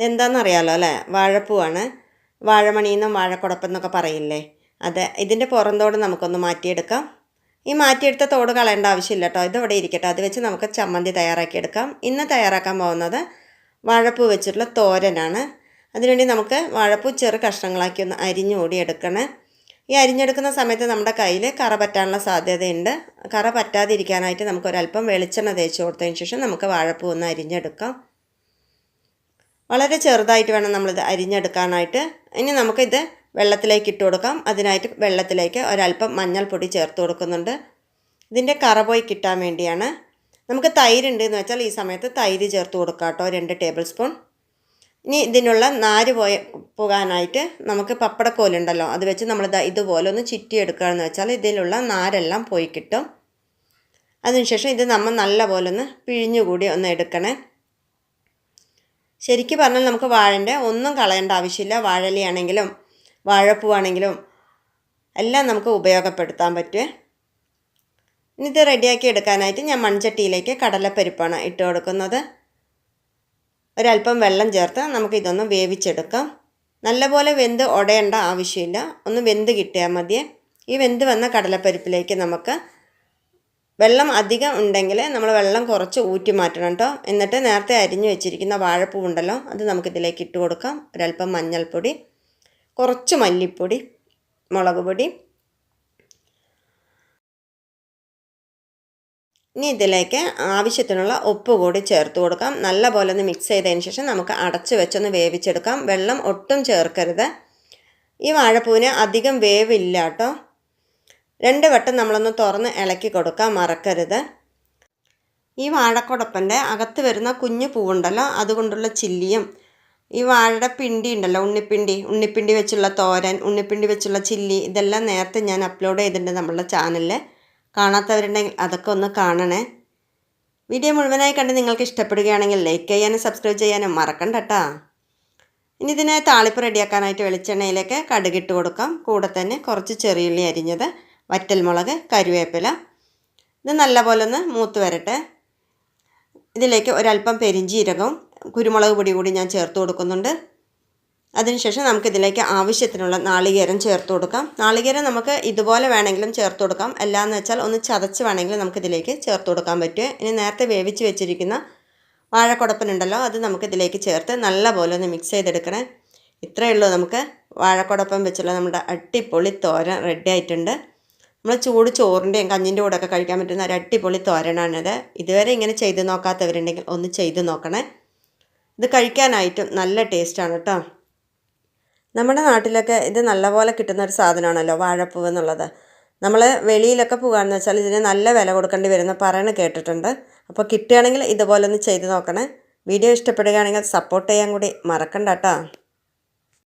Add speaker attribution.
Speaker 1: ഇതെന്താണെന്നറിയാലോ അല്ലേ? വാഴപ്പൂവാണ്. വാഴമണിയെന്നും വാഴക്കുടപ്പെന്നൊക്കെ പറയില്ലേ? അതെ ഇതിന്റെ പുറം തോട് നമുക്കൊന്ന് മാറ്റിയെടുക്കാം. ഈ മാറ്റിയെടുത്ത തോട് കളയേണ്ട ആവശ്യമില്ല കേട്ടോ. ഇതിവിടെ ഇരിക്കട്ടെ. അത് വെച്ച് നമുക്ക് ചമ്മന്തി തയ്യാറാക്കിയെടുക്കാം. ഇന്ന് തയ്യാറാക്കാൻ പോകുന്നത് വാഴപ്പൂ വെച്ചിട്ടുള്ള തോരനാണ്. അതിനുവേണ്ടി നമുക്ക് വാഴപ്പൂ ചെറു കഷ്ണങ്ങളാക്കി ഒന്ന് അരിഞ്ഞുകൂടി എടുക്കണേ. ഈ അരിഞ്ഞെടുക്കുന്ന സമയത്ത് നമ്മുടെ കയ്യിൽ കറ പറ്റാനുള്ള സാധ്യതയുണ്ട്. കറ പറ്റാതിരിക്കാനായിട്ട് നമുക്കൊരല്പം വെളിച്ചെണ്ണ തേച്ച് കൊടുത്തതിന് ശേഷം നമുക്ക് വാഴപ്പൂ ഒന്ന് അരിഞ്ഞെടുക്കാം. വളരെ ചെറുതായിട്ട് വേണം നമ്മളിത് അരിഞ്ഞെടുക്കാനായിട്ട്. ഇനി നമുക്കിത് വെള്ളത്തിലേക്ക് ഇട്ട് കൊടുക്കാം. അതിനായിട്ട് വെള്ളത്തിലേക്ക് ഒരല്പം മഞ്ഞൾപ്പൊടി ചേർത്ത് കൊടുക്കുന്നുണ്ട്. ഇതിന്റെ കറ പോയി കിട്ടാൻ വേണ്ടിയാണ്. നമുക്ക് തൈര് ഉണ്ട് എന്ന് വെച്ചാൽ ഈ സമയത്ത് തൈര് ചേർത്ത് കൊടുക്കാം കേട്ടോ രണ്ട് ടേബിൾ സ്പൂൺ. ഇനി ഇതിനുള്ള നാര് പോയ പോകാനായിട്ട് നമുക്ക് പപ്പടക്കോലുണ്ടല്ലോ അത് വെച്ച് നമ്മൾ ഇതുപോലെ ഒന്ന് ചുറ്റി എടുക്കുകയെന്ന് വെച്ചാൽ ഇതിലുള്ള നാരെല്ലാം പോയി കിട്ടും. അതിനുശേഷം ഇത് നമ്മൾ നല്ലപോലെ ഒന്ന് പിഴിഞ്ഞുകൂടി ഒന്ന് എടുക്കണേ. ശരിക്കും പറഞ്ഞാൽ നമുക്ക് വാഴന്റെ ഒന്നും കളയേണ്ട ആവശ്യമില്ല. വാഴലിയാണെങ്കിലും വാഴപ്പൂവാണെങ്കിലും എല്ലാം നമുക്ക് ഉപയോഗപ്പെടുത്താൻ പറ്റുമേ ഇനി ഇത് റെഡിയാക്കി എടുക്കാനായിട്ട് ഞാൻ മൺചട്ടിയിലേക്ക് കടലപ്പരിപ്പാണ് ഇട്ട് കൊടുക്കുന്നത്. ഒരല്പം വെള്ളം ചേർത്ത് നമുക്ക് ഇതൊന്ന് വേവിച്ചെടുക്കാം. നല്ലപോലെ വെന്ത് ഉടയേണ്ട ആവശ്യമില്ല. ഒന്ന് വെന്ത് കിട്ടിയാൽ മതിയേ ഈ വെന്ത് വന്ന കടലപ്പരിപ്പിലേക്ക് നമുക്ക് വെള്ളം അധികം ഉണ്ടെങ്കിൽ നമ്മൾ വെള്ളം കുറച്ച് ഊറ്റി മാറ്റണം കേട്ടോ എന്നിട്ട് നേരത്തെ അരിഞ്ഞു വെച്ചിരിക്കുന്ന വാഴപ്പൂ ഉണ്ടല്ലോ അത് നമുക്കിതിലേക്ക് ഇട്ട് കൊടുക്കാം. ഒരല്പം മഞ്ഞൾപ്പൊടി കുറച്ച് മല്ലിപ്പൊടി മുളക് പൊടി. ഇനി ഇതിലേക്ക് ആവശ്യത്തിനുള്ള ഉപ്പ് കൂടി ചേർത്ത് കൊടുക്കാം. നല്ല പോലെ ഒന്ന് മിക്സ് ചെയ്തതിന് ശേഷം നമുക്ക് അടച്ച് വെച്ചൊന്ന് വേവിച്ചെടുക്കാം. വെള്ളം ഒട്ടും ചേർക്കരുത്. ഈ വാഴപ്പൂവിന് അധികം വേവില്ല കേട്ടോ രണ്ട് വട്ടം നമ്മളൊന്ന് തുറന്ന് ഇളക്കി കൊടുക്കാൻ മറക്കരുത്. ഈ വാഴക്കുടപ്പന്റെ അകത്ത് വരുന്ന കുഞ്ഞു പൂവുണ്ടല്ലോ അതുകൊണ്ടുള്ള ചില്ലിയും ഈ വാഴയുടെ പിണ്ടി ഉണ്ടല്ലോ ഉണ്ണിപ്പിണ്ടി ഉണ്ണിപ്പിണ്ടി വെച്ചുള്ള തോരൻ ഉണ്ണിപ്പിണ്ടി വെച്ചുള്ള ചില്ലി ഇതെല്ലാം നേരത്തെ ഞാൻ അപ്ലോഡ് ചെയ്തിട്ടുണ്ട് നമ്മളുടെ ചാനലിൽ. കാണാത്തവരുണ്ടെങ്കിൽ അതൊക്കെ ഒന്ന് കാണണേ. വീഡിയോ മുഴുവനായി കണ്ട് നിങ്ങൾക്ക് ഇഷ്ടപ്പെടുകയാണെങ്കിൽ ലൈക്ക് ചെയ്യാനും സബ്സ്ക്രൈബ് ചെയ്യാനും മറക്കണ്ട കേട്ടോ ഇനി ഇതിനെ താളിപ്പ് റെഡിയാക്കാനായിട്ട് വെളിച്ചെണ്ണയിലേക്ക് കടുകിട്ട് കൊടുക്കാം. കൂടെ തന്നെ കുറച്ച് ചെറിയുള്ളി അരിഞ്ഞത് വറ്റൽമുളക് കരുവേപ്പില. ഇത് നല്ലപോലെ ഒന്ന് മൂത്ത് വരട്ടെ. ഇതിലേക്ക് ഒരല്പം പെരിഞ്ചീരകവും കുരുമുളക് പൊടി കൂടി ഞാൻ ചേർത്ത് കൊടുക്കുന്നുണ്ട്. അതിനുശേഷം നമുക്കിതിലേക്ക് ആവശ്യത്തിനുള്ള നാളികേരം ചേർത്ത് കൊടുക്കാം. നാളികേരം നമുക്ക് ഇതുപോലെ വേണമെങ്കിലും ചേർത്ത് കൊടുക്കാം. അല്ലാന്ന് വെച്ചാൽ ഒന്ന് ചതച്ച് വേണമെങ്കിലും നമുക്കിതിലേക്ക് ചേർത്ത് കൊടുക്കാൻ പറ്റും. ഇനി നേരത്തെ വേവിച്ച് വെച്ചിരിക്കുന്ന വാഴക്കുടപ്പനുണ്ടല്ലോ അത് നമുക്കിതിലേക്ക് ചേർത്ത് നല്ലപോലെ ഒന്ന് മിക്സ് ചെയ്തെടുക്കണേ. ഇത്രയേ ഉള്ളൂ നമുക്ക് വാഴക്കുടപ്പം വെച്ചുള്ള നമ്മുടെ അട്ടിപ്പൊളി തോരൻ റെഡി ആയിട്ടുണ്ട്. നമ്മൾ ചൂട് ചോറിന്റെയും കഞ്ഞിന്റെ കൂടെ ഒക്കെ കഴിക്കാൻ പറ്റുന്ന ഒരു അടിപൊളി തോരനാണിത്. ഇതുവരെ ഇങ്ങനെ ചെയ്ത് നോക്കാത്തവരുണ്ടെങ്കിൽ ഒന്ന് ചെയ്ത് നോക്കണേ. ഇത് കഴിക്കാനായിട്ടും നല്ല ടേസ്റ്റാണ് കേട്ടോ. നമ്മുടെ നാട്ടിലൊക്കെ ഇത് നല്ലപോലെ കിട്ടുന്ന ഒരു സാധനമാണല്ലോ വാഴപ്പൂവ് എന്നുള്ളത്. നമ്മൾ വെളിയിലൊക്കെ പോകുകയെന്ന് വെച്ചാൽ ഇതിന് നല്ല വില കൊടുക്കേണ്ടി വരുന്ന പറയണ കേട്ടിട്ടുണ്ട്. അപ്പോൾ കിട്ടുകയാണെങ്കിൽ ഇതുപോലെ ഒന്ന് ചെയ്ത് നോക്കണേ. വീഡിയോ ഇഷ്ടപ്പെടുകയാണെങ്കിൽ സപ്പോർട്ട് ചെയ്യാൻ കൂടി മറക്കണ്ട കേട്ടോ.